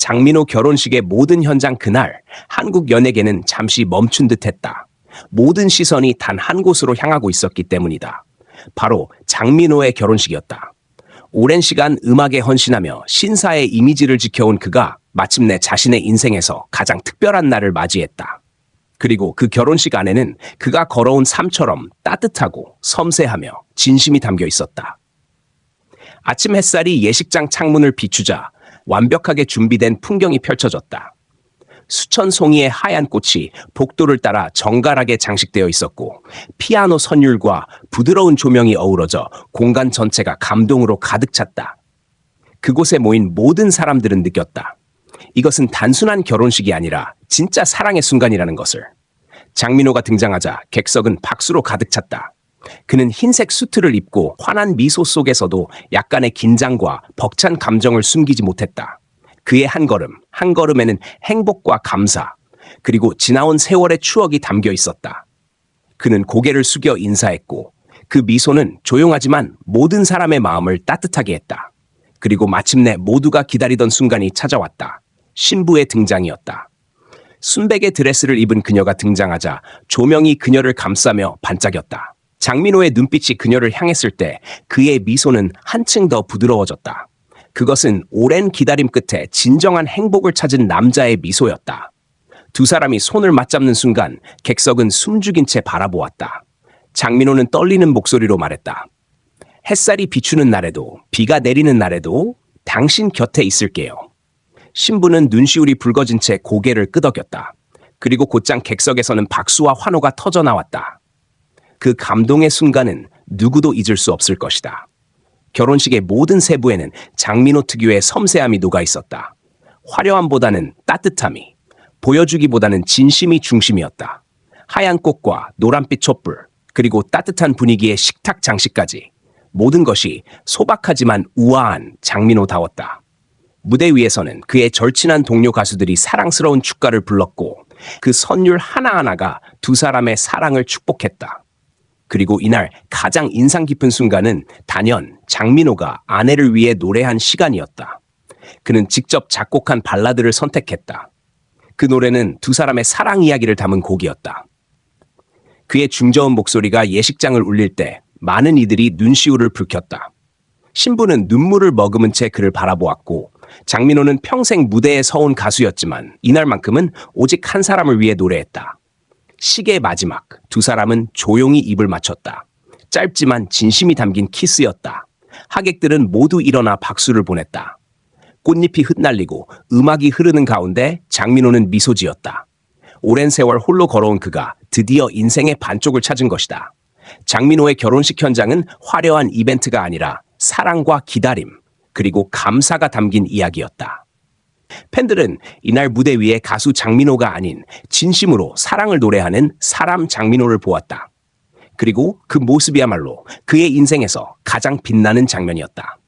장민호 결혼식의 모든 현장 그날 한국 연예계는 잠시 멈춘 듯했다. 모든 시선이 단 한 곳으로 향하고 있었기 때문이다. 바로 장민호의 결혼식이었다. 오랜 시간 음악에 헌신하며 신사의 이미지를 지켜온 그가 마침내 자신의 인생에서 가장 특별한 날을 맞이했다. 그리고 그 결혼식 안에는 그가 걸어온 삶처럼 따뜻하고 섬세하며 진심이 담겨 있었다. 아침 햇살이 예식장 창문을 비추자 완벽하게 준비된 풍경이 펼쳐졌다. 수천 송이의 하얀 꽃이 복도를 따라 정갈하게 장식되어 있었고 피아노 선율과 부드러운 조명이 어우러져 공간 전체가 감동으로 가득 찼다. 그곳에 모인 모든 사람들은 느꼈다. 이것은 단순한 결혼식이 아니라 진짜 사랑의 순간이라는 것을. 장민호가 등장하자 객석은 박수로 가득 찼다. 그는 흰색 수트를 입고 환한 미소 속에서도 약간의 긴장과 벅찬 감정을 숨기지 못했다. 그의 한 걸음, 한 걸음에는 행복과 감사, 그리고 지나온 세월의 추억이 담겨 있었다. 그는 고개를 숙여 인사했고, 그 미소는 조용하지만 모든 사람의 마음을 따뜻하게 했다. 그리고 마침내 모두가 기다리던 순간이 찾아왔다. 신부의 등장이었다. 순백의 드레스를 입은 그녀가 등장하자 조명이 그녀를 감싸며 반짝였다. 장민호의 눈빛이 그녀를 향했을 때 그의 미소는 한층 더 부드러워졌다. 그것은 오랜 기다림 끝에 진정한 행복을 찾은 남자의 미소였다. 두 사람이 손을 맞잡는 순간 객석은 숨죽인 채 바라보았다. 장민호는 떨리는 목소리로 말했다. 햇살이 비추는 날에도 비가 내리는 날에도 당신 곁에 있을게요. 신부는 눈시울이 붉어진 채 고개를 끄덕였다. 그리고 곧장 객석에서는 박수와 환호가 터져 나왔다. 그 감동의 순간은 누구도 잊을 수 없을 것이다. 결혼식의 모든 세부에는 장민호 특유의 섬세함이 녹아 있었다. 화려함보다는 따뜻함이, 보여주기보다는 진심이 중심이었다. 하얀 꽃과 노란빛 촛불, 그리고 따뜻한 분위기의 식탁 장식까지 모든 것이 소박하지만 우아한 장민호다웠다. 무대 위에서는 그의 절친한 동료 가수들이 사랑스러운 축가를 불렀고 그 선율 하나하나가 두 사람의 사랑을 축복했다. 그리고 이날 가장 인상 깊은 순간은 단연 장민호가 아내를 위해 노래한 시간이었다. 그는 직접 작곡한 발라드를 선택했다. 그 노래는 두 사람의 사랑 이야기를 담은 곡이었다. 그의 중저음 목소리가 예식장을 울릴 때 많은 이들이 눈시울을 붉혔다. 신부는 눈물을 머금은 채 그를 바라보았고 장민호는 평생 무대에 서온 가수였지만 이날만큼은 오직 한 사람을 위해 노래했다. 시계의 마지막 두 사람은 조용히 입을 맞췄다. 짧지만 진심이 담긴 키스였다. 하객들은 모두 일어나 박수를 보냈다. 꽃잎이 흩날리고 음악이 흐르는 가운데 장민호는 미소 지었다. 오랜 세월 홀로 걸어온 그가 드디어 인생의 반쪽을 찾은 것이다. 장민호의 결혼식 현장은 화려한 이벤트가 아니라 사랑과 기다림, 그리고 감사가 담긴 이야기였다. 팬들은 이날 무대 위에 가수 장민호가 아닌 진심으로 사랑을 노래하는 사람 장민호를 보았다. 그리고 그 모습이야말로 그의 인생에서 가장 빛나는 장면이었다.